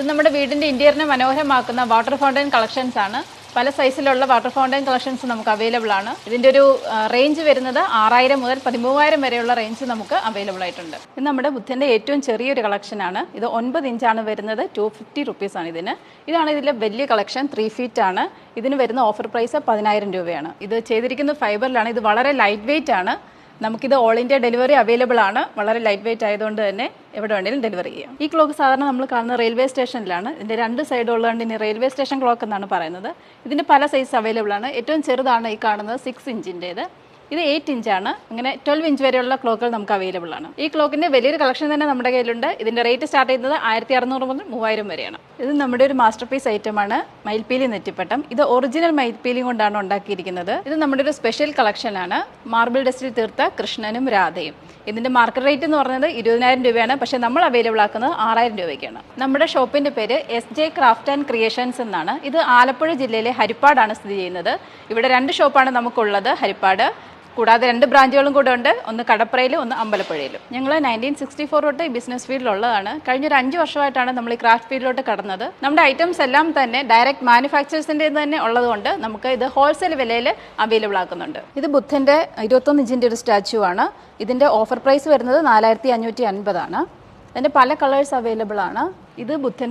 ഇത് നമ്മുടെ വീടിന്റെ ഇന്റീരിയറിനെ മനോഹരമാക്കുന്ന വാട്ടർ ഫൗണ്ടൈൻ കളക്ഷൻസ് ആണ്. പല സൈസിലുള്ള വാട്ടർ ഫൗണ്ടൈൻ കളക്ഷൻസ് നമുക്ക് അവൈലബിൾ ആണ്. ഇതിന്റെ ഒരു റേഞ്ച് വരുന്നത് ആറായിരം മുതൽ പതിമൂവായിരം വരെയുള്ള റേഞ്ച് നമുക്ക് അവൈലബിൾ ആയിട്ടുണ്ട്. ഇത് നമ്മുടെ ബുദ്ധന്റെ ഏറ്റവും ചെറിയൊരു കളക്ഷൻ ആണ്. ഇത് ഒൻപത് ഇഞ്ചാണ് വരുന്നത്. ടു ഫിഫ്റ്റി റുപ്പീസ് ആണ് ഇതിന്. ഇതാണ് ഇതിലെ വലിയ കളക്ഷൻ ത്രീ ഫീറ്റ് ആണ്. ഇതിന് വരുന്ന ഓഫർ പ്രൈസ് പതിനായിരം രൂപയാണ്. ഇത് ചെയ്തിരിക്കുന്ന ഫൈബറിലാണ് ഇത് വളരെ ലൈറ്റ് വെയിറ്റ് ആണ്. നമുക്കിത് ഓൾ ഇന്ത്യ ഡെലിവറി അവൈലബിൾ ആണ്. വളരെ ലൈറ്റ് വെയിറ്റ് ആയതുകൊണ്ട് തന്നെ എവിടെ വേണേലും ഡെലിവറി ചെയ്യാം. ഈ ക്ലോക്ക് സാധാരണ നമ്മൾ കാണുന്ന റെയിൽവേ സ്റ്റേഷനിലാണ് ഇതിന്റെ രണ്ട് സൈഡ് ഉള്ളതുകൊണ്ട് ഇനി റെയിൽവേ സ്റ്റേഷൻ ക്ലോക്ക് എന്നാണ് പറയുന്നത്. ഇതിന്റെ പല സൈസ് അവൈലബിൾ ആണ്. ഏറ്റവും ചെറുതാണ് ഈ കാണുന്നത് സിക്സ് ഇഞ്ചിന്റേത് ഇത് എയ്റ്റ് ഇഞ്ചാണ് അങ്ങനെ ട്വൽവ് ഇഞ്ച് വരെയുള്ള ക്ലോക്കുകൾ നമുക്ക് അവൈലബിൾ ആണ്. ഈ ക്ലോക്കിന്റെ വലിയൊരു കളക്ഷൻ തന്നെ നമ്മുടെ കയ്യിലുണ്ട്. ഇതിന്റെ റേറ്റ് സ്റ്റാർട്ട് ചെയ്യുന്നത് ആയിരത്തി അറുന്നൂറ് മുതൽ മൂവായിരം വരെയാണ്. ഇത് നമ്മുടെ ഒരു മാസ്റ്റർ പീസ് ഐറ്റമാണ് മയിൽപ്പീലി നെറ്റിപ്പട്ടം. ഇത് ഒറിജിനൽ മയിൽപ്പീലി കൊണ്ടാണ് ഉണ്ടാക്കിയിരിക്കുന്നത്. ഇത് നമ്മുടെ ഒരു സ്പെഷ്യൽ കളക്ഷനാണ് മാർബിൾ ഡസ്റ്റിൽ തീർത്ത കൃഷ്ണനും രാധയും. ഇതിന്റെ മാർക്കറ്റ് റേറ്റ് എന്ന് പറയുന്നത് ഇരുപതിനായിരം രൂപയാണ്. പക്ഷെ നമ്മൾ അവൈലബിൾ ആക്കുന്നത് ആറായിരം രൂപയ്ക്കാണ്. നമ്മുടെ ഷോപ്പിന്റെ പേര് S J craft and creations എന്നാണ്. ഇത് ആലപ്പുഴ ജില്ലയിലെ ഹരിപ്പാടാണ് സ്ഥിതി ചെയ്യുന്നത്. ഇവിടെ രണ്ട് ഷോപ്പാണ് നമുക്കുള്ളത്. ഹരിപ്പാട് കൂടാതെ രണ്ട് ബ്രാഞ്ചുകളും കൂടെ ഉണ്ട്. ഒന്ന് കടപ്പുറയിലും ഒന്ന് അമ്പലപ്പുഴയിലും. ഞങ്ങൾ നയന്റീൻ സിക്സ്റ്റി ഫോർ തൊട്ട് ഈ ബിസിനസ് ഫീൽഡിലുള്ളതാണ് കഴിഞ്ഞ ഒരു അഞ്ച് വർഷമായിട്ടാണ് നമ്മൾ ഈ ക്രാഫ്റ്റ് ഫീൽഡിലോട്ട് കടന്നത്. നമ്മുടെ ഐറ്റംസ് എല്ലാം തന്നെ ഡയറക്റ്റ് മാനുഫാക്ചേഴ്സിന്റെ തന്നെ ഉള്ളതുകൊണ്ട് നമുക്ക് ഇത് ഹോൾസെയിൽ വിലയിൽ അവൈലബിൾ ആക്കുന്നുണ്ട്. ഇത് ബുദ്ധന്റെ ഇരുപത്തൊന്ന് ഇഞ്ചിന്റെ ഒരു സ്റ്റാച്ചു ആണ്. ഇതിന്റെ ഓഫർ പ്രൈസ് വരുന്നത് നാലായിരത്തി അഞ്ഞൂറ്റി അൻപതാണ്. അതിന്റെ പല കളേഴ്സ് അവൈലബിൾ ആണ്. ഇത് ബുദ്ധൻ